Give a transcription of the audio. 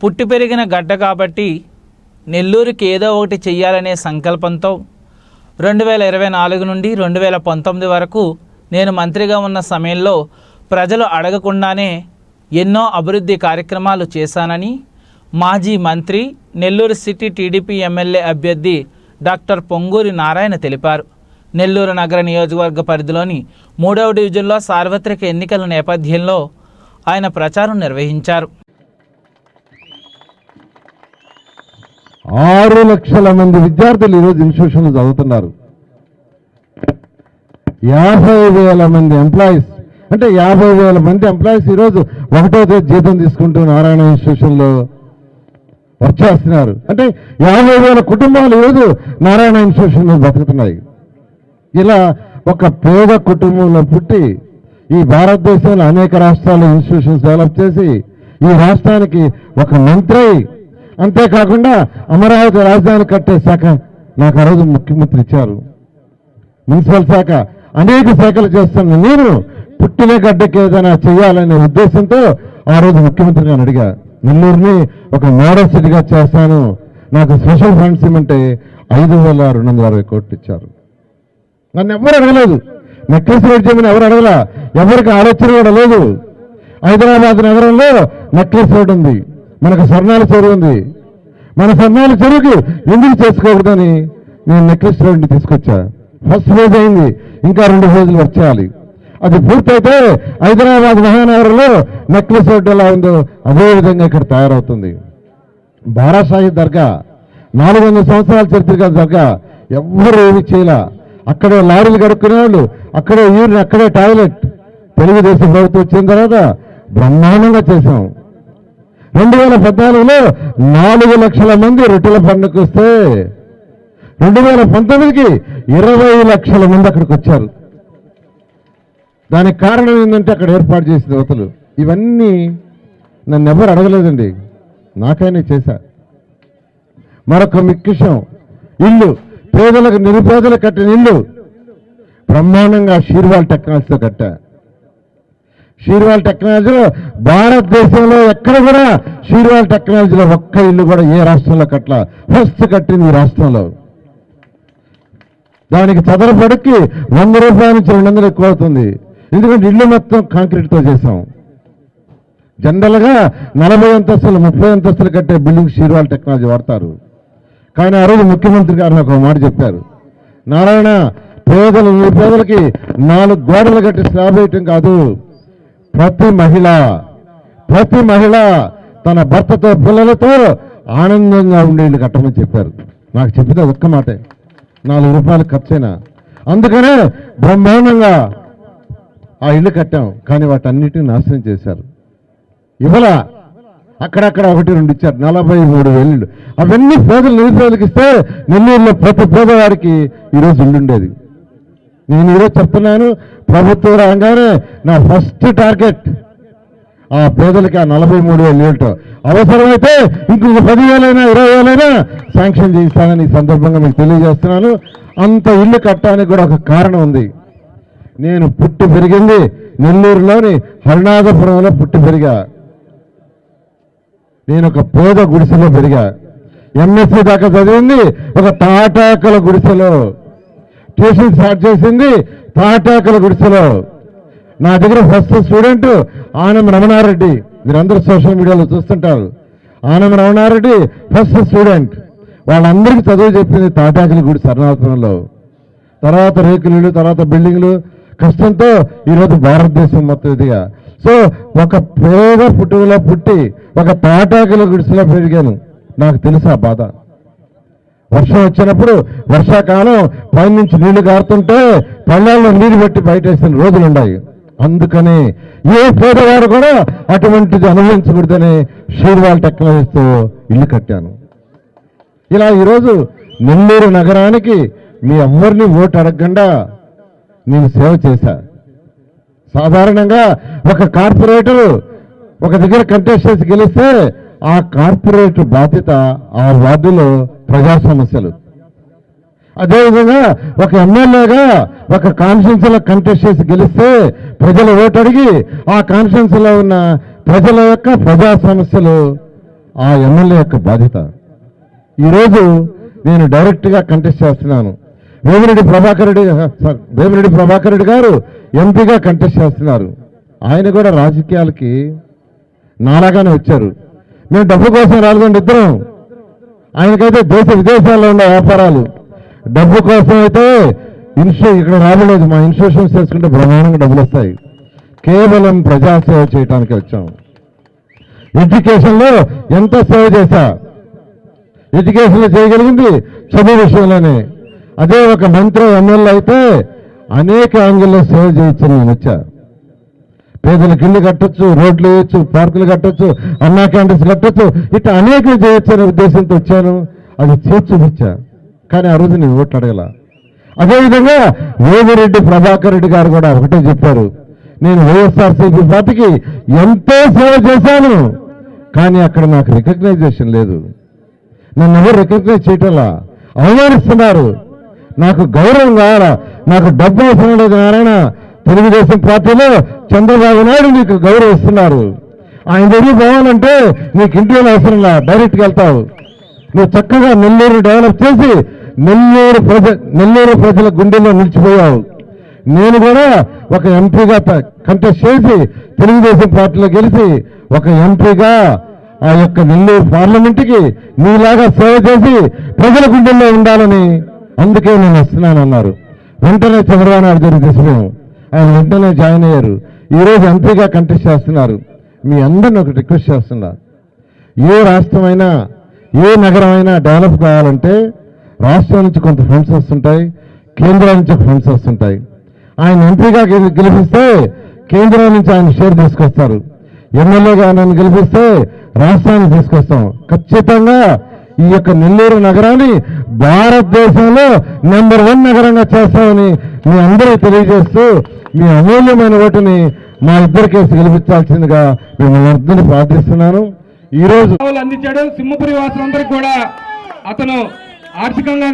పుట్టి పెరిగిన గడ్డ కాబట్టి నెల్లూరుకి ఏదో ఒకటి చెయ్యాలనే సంకల్పంతో రెండు వేల ఇరవై నాలుగు నుండి రెండు వేల పంతొమ్మిది వరకు నేను మంత్రిగా ఉన్న సమయంలో ప్రజలు అడగకుండానే ఎన్నో అభివృద్ధి కార్యక్రమాలు చేశానని మాజీ మంత్రి నెల్లూరు సిటీ టీడీపీ ఎమ్మెల్యే అభ్యర్థి డాక్టర్ పొంగూరి నారాయణ తెలిపారు. నెల్లూరు నగర నియోజకవర్గ పరిధిలోని మూడవ డివిజన్లో సార్వత్రిక ఎన్నికల నేపథ్యంలో ఆయన ప్రచారం నిర్వహించారు. ఆరు లక్షల మంది విద్యార్థులు ఈరోజు ఇన్స్టిట్యూషన్లు చదువుతున్నారు. యాభై వేల మంది ఎంప్లాయీస్ అంటే యాభై వేల మంది ఎంప్లాయీస్ ఈరోజు ఒకటో తేదీ జీతం తీసుకుంటూ నారాయణ ఇన్స్టిట్యూషన్లో వర్క్ చేస్తున్నారు. అంటే యాభై వేల కుటుంబాలు ఈరోజు నారాయణ ఇన్స్టిట్యూషన్లో బతుకుతున్నాయి. ఇలా ఒక పేద కుటుంబంలో పుట్టి ఈ భారతదేశంలో అనేక రాష్ట్రాల్లో ఇన్స్టిట్యూషన్స్ డెవలప్ చేసి ఈ రాష్ట్రానికి ఒక మంత్రి అంతేకాకుండా అమరావతి రాజధాని కట్టే శాఖ నాకు ఆ రోజు ముఖ్యమంత్రి ఇచ్చారు. మున్సిపల్ శాఖ అనేక శాఖలు చేస్తున్న నేను పుట్టిన గడ్డకి ఏదైనా చేయాలనే ఉద్దేశంతో ఆ రోజు ముఖ్యమంత్రి గారు అడిగా. నెల్లూరుని ఒక మోడల్ సిటీగా చేస్తాను. నాకు స్పెషల్ ఫండ్స్ ఇమ్మంటే ఐదు వేల రెండు వందల అరవై కోట్లు ఇచ్చారు. నన్ను ఎవరు అడగలేదు. నెక్లెస్ రేట్ చేయమని ఎవరు అడగల? ఎవరికి ఆలోచన కూడా లేదు. హైదరాబాద్ నగరంలో నెక్లెస్ రోడ్ ఉంది. మనకు స్వర్ణాల చెరువు ఉంది. మన స్వర్ణాల చెరువుకి ఎందుకు చేసుకోకూడదని నేను నెక్లెస్ రోడ్ని తీసుకొచ్చా. ఫస్ట్ ఫేజ్ అయింది. ఇంకా రెండు ఫేజులు వర్క్ చేయాలి. అది పూర్తయితే హైదరాబాద్ మహానగరంలో నెక్లెస్ రోడ్ ఎలా ఉందో అదే విధంగా ఇక్కడ తయారవుతుంది. బారాసాహి దర్గా నాలుగు వందల సంవత్సరాల చరిత్ర గల దర్గా ఎవ్వరు ఏమి చేయలే. అక్కడే లారీలు కడుక్కునే వాళ్ళు అక్కడే యూరిన్ అక్కడే టాయిలెట్. తెలుగుదేశం ప్రభుత్వం వచ్చిన తర్వాత బ్రహ్మాండంగా చేశాం. రెండు వేల పద్నాలుగులో నాలుగు లక్షల మంది రొట్టెల పండుగకు వస్తే రెండు వేల పంతొమ్మిదికి ఇరవై లక్షల మంది అక్కడికి వచ్చారు. దానికి కారణం ఏంటంటే అక్కడ ఏర్పాటు చేసిన యువతలు ఇవన్నీ నన్ను ఎవరు అడగలేదండి. నాకైనా చేశా. మరొక మిక్కిషం. ఇల్లు. పేదలకు నిరుపేదలు కట్టిన ఇల్లు. బ్రహ్మాండంగా షీర్వాల్ టెక్నాలజీతో కట్టా. షీర్వాల్ టెక్నాలజీలో భారతదేశంలో ఎక్కడ కూడా షీర్వాల్ టెక్నాలజీలో ఒక్క ఇల్లు కూడా ఏ రాష్ట్రంలో కట్ల ఫస్ట్ కట్టింది ఈ రాష్ట్రంలో. దానికి చదరపడికి వంద రూపాయల నుంచి రెండు వందలు ఎక్కువ అవుతుంది. ఎందుకంటే ఇల్లు మొత్తం కాంక్రీట్తో చేసాం జనరల్గా నలభై అంతస్తులు ముప్పై అంతస్తులు కట్టే బిల్డింగ్ షీర్వాల్ టెక్నాలజీ వాడతారు. కానీ ఆ రోజు ముఖ్యమంత్రి గారు నాకు ఒక మాట చెప్పారు. నారాయణ పేదలు పేదలకి నాలుగు గోడలు కట్టి స్లాబ్ వేయటం కాదు. ప్రతి మహిళ ప్రతి మహిళ తన భర్తతో పిల్లలతో ఆనందంగా ఉండే ఇల్లు కట్టమని చెప్పారు. నాకు చెప్పితే ఒక్క మాటే నాలుగు రూపాయలు ఖర్చైనా. అందుకనే బ్రహ్మాండంగా ఆ ఇల్లు కట్టాం కానీ వాటన్నిటిని నాశనం చేశారు. ఇవాళ అక్కడక్కడ ఒకటి రెండు ఇచ్చారు. నలభై మూడు వేలు అవన్నీ పేదలు నిరుపేదలకు ఇస్తే నెల్లూరులో ప్రతి పేదవాడికి ఈరోజు ఇల్లుండేది. నేను ఈరోజు చెప్తున్నాను ప్రభుత్వం రాగానే నా ఫస్ట్ టార్గెట్. ఆ పేదలకి ఆ నలభై మూడు వేలు ఏమిటో అవసరమైతే ఇంకొక పదివేలైనా ఇరవై వేలైనా శాంక్షన్ చేయిస్తానని ఈ సందర్భంగా మీకు తెలియజేస్తున్నాను. అంత ఇల్లు కట్టడానికి కూడా ఒక కారణం ఉంది. నేను పుట్టి పెరిగింది నెల్లూరులోని హరినాథపురంలో పుట్టి పెరిగా. నేను ఒక పేద గుడిసెలో పెరిగా. ఎంఎస్సీ దాకా చదివింది ఒక తాటాకల గుడిసెలో. ట్యూషన్ స్టార్ట్ చేసింది తాటాకల గుడిసెలో. నా దగ్గర ఫస్ట్ స్టూడెంట్ ఆనం రమణారెడ్డి. మీరందరూ సోషల్ మీడియాలో చూస్తుంటారు. ఆనం రమణారెడ్డి ఫస్ట్ స్టూడెంట్ వాళ్ళందరికీ చదువు చెప్పింది తాటాకల గుడి సరణాపురంలో తర్వాత రేకులు తర్వాత బిల్డింగ్లు. కష్టంతో ఈరోజు భారతదేశం మొత్తం ఇదిగా. సో ఒక పేద పుట్టుకలో పుట్టి ఒక తాటాకుల గుడిసెలో పెరిగాను. నాకు తెలుసు ఆ బాధ. వర్షం వచ్చినప్పుడు వర్షాకాలం పైనుంచి నీళ్ళు కారుతుంటే పళ్ళాల్లో నీరు పెట్టి బయటేసిన రోజులు ఉన్నాయి అందుకని ఏ పేదవారు కూడా అటువంటిది అనుభవించకూడదని షీర్వాల్ టెక్నాలజీతో ఇల్లు కట్టాను. ఇలా ఈరోజు నెల్లూరు నగరానికి మీ అమ్మరిని ఓటు అడగకుండా నేను సేవ చేశా. సాధారణంగా ఒక కార్పొరేటర్ ఒక దగ్గర కంటెస్ట్ చేసి గెలిస్తే ఆ కార్పొరేటర్ బాధ్యత ఆ వార్డులో ప్రజా సమస్యలు. అదేవిధంగా ఒక ఎమ్మెల్యేగా ఒక కాన్ఫరెన్స్లో కంటెస్ట్ చేసి గెలిస్తే ప్రజలు ఓటు అడిగి ఆ కాన్ఫరెన్స్లో ఉన్న ప్రజల యొక్క ప్రజా సమస్యలు ఆ ఎమ్మెల్యే యొక్క బాధ్యత. ఈరోజు నేను డైరెక్ట్గా కంటెస్ట్ చేస్తున్నాను. వేమిరెడ్డి ప్రభాకర్ రెడ్డి వేమిరెడ్డి ప్రభాకర్ రెడ్డి గారు ఎంపీగా కంటెస్ట్ చేస్తున్నారు. ఆయన కూడా రాజకీయాలకి నాలాగానే వచ్చారు. మేము డబ్బు కోసం రాలేదండి ఇద్దరం. ఆయనకైతే దేశ విదేశాల్లో ఉన్న వ్యాపారాలు. డబ్బు కోసం అయితే ఇన్సూ ఇక్కడ రాబడలేదు. మా ఇన్సూరెన్స్ చేసుకుంటే బ్రహ్మాండంగా డబ్బులు వస్తాయి కేవలం ప్రజాసేవ చేయడానికి వచ్చాం. ఎడ్యుకేషన్లో ఎంత సేవ చేశా? ఎడ్యుకేషన్లో చేయగలిగింది చదువు విషయంలోనే. అదే ఒక మంత్రి ఎమ్మెల్యే అయితే అనేక యాంగిల్లో సేవ చేయొచ్చు నేను వచ్చా. పేదలకు ఇల్లు కట్టొచ్చు రోడ్లు వేయొచ్చు పార్కులు కట్టొచ్చు అన్నా క్యాంటీన్స్ కట్టొచ్చు ఇట్లా అనేకలు చేయొచ్చు అనే ఉద్దేశంతో వచ్చాను. అది చేర్చు వచ్చా కానీ ఆ రోజు నేను ఓట్లు అడగల. అదేవిధంగా వేమిరెడ్డి ప్రభాకర్ రెడ్డి గారు కూడా ఒకటే చెప్పారు. నేను వైఎస్ఆర్సీపీ పార్టీకి ఎంతో సేవ చేశాను కానీ అక్కడ నాకు రికగ్నైజేషన్ లేదు. నన్ను ఎవరు రికగ్నైజ్ చేయటంలా? అవమానిస్తున్నారు. నాకు గౌరవం కావాలా? నాకు డబ్బు అవసరం లేదు నారాయణ. తెలుగుదేశం పార్టీలో చంద్రబాబు నాయుడు నీకు గౌరవిస్తున్నారు. ఆయన దగ్గర పోవాలంటే నీకు ఇంటిలో అవసరంలా డైరెక్ట్గా వెళ్తావు. నువ్వు చక్కగా నెల్లూరు డెవలప్ చేసి నెల్లూరు ప్రజ నెల్లూరు ప్రజల గుండెల్లో నిలిచిపోయావు. నేను కూడా ఒక ఎంపీగా కంటెస్ట్ చేసి తెలుగుదేశం పార్టీలో గెలిచి ఒక ఎంపీగా ఆ యొక్క నెల్లూరు పార్లమెంటుకి నీలాగా సేవ చేసి ప్రజల గుండెల్లో ఉండాలని అందుకే నేను వస్తున్నానన్నారు. వెంటనే చంద్రబాబు నాయుడు గారికి తీసుకున్నాము ఆయన వెంటనే జాయిన్ అయ్యారు. ఈరోజు ఎంపీగా కంటెస్ట్ చేస్తున్నారు. మీ అందరిని ఒక రిక్వెస్ట్ చేస్తున్నా. ఏ రాష్ట్రమైనా ఏ నగరమైనా డెవలప్ కావాలంటే రాష్ట్రం నుంచి కొంత ఫండ్స్ వస్తుంటాయి కేంద్రం నుంచి ఫండ్స్ వస్తుంటాయి. ఆయన ఎంపీగా గెలి- గెలిపిస్తే కేంద్రం నుంచి ఆయన షేర్ తీసుకొస్తారు. ఎమ్మెల్యేగా నన్ను గెలిపిస్తే రాష్ట్రాన్ని తీసుకొస్తాం. ఖచ్చితంగా ఈ యొక్క నెల్లూరు నగరాన్ని భారతదేశంలో నెంబర్ వన్ నగరంగా చేస్తామని మీ అందరికీ తెలియజేస్తూ మీ అమూల్యమైన ఓటుని మా ఇద్దరి కేసు గెలిపించాల్సిందిగా మిమ్మల్ని అందరినీ ప్రార్థిస్తున్నాను. ఈరోజు అందించాడు. సింహపురి వాసులందరికీ కూడా అతను ఆర్థికంగా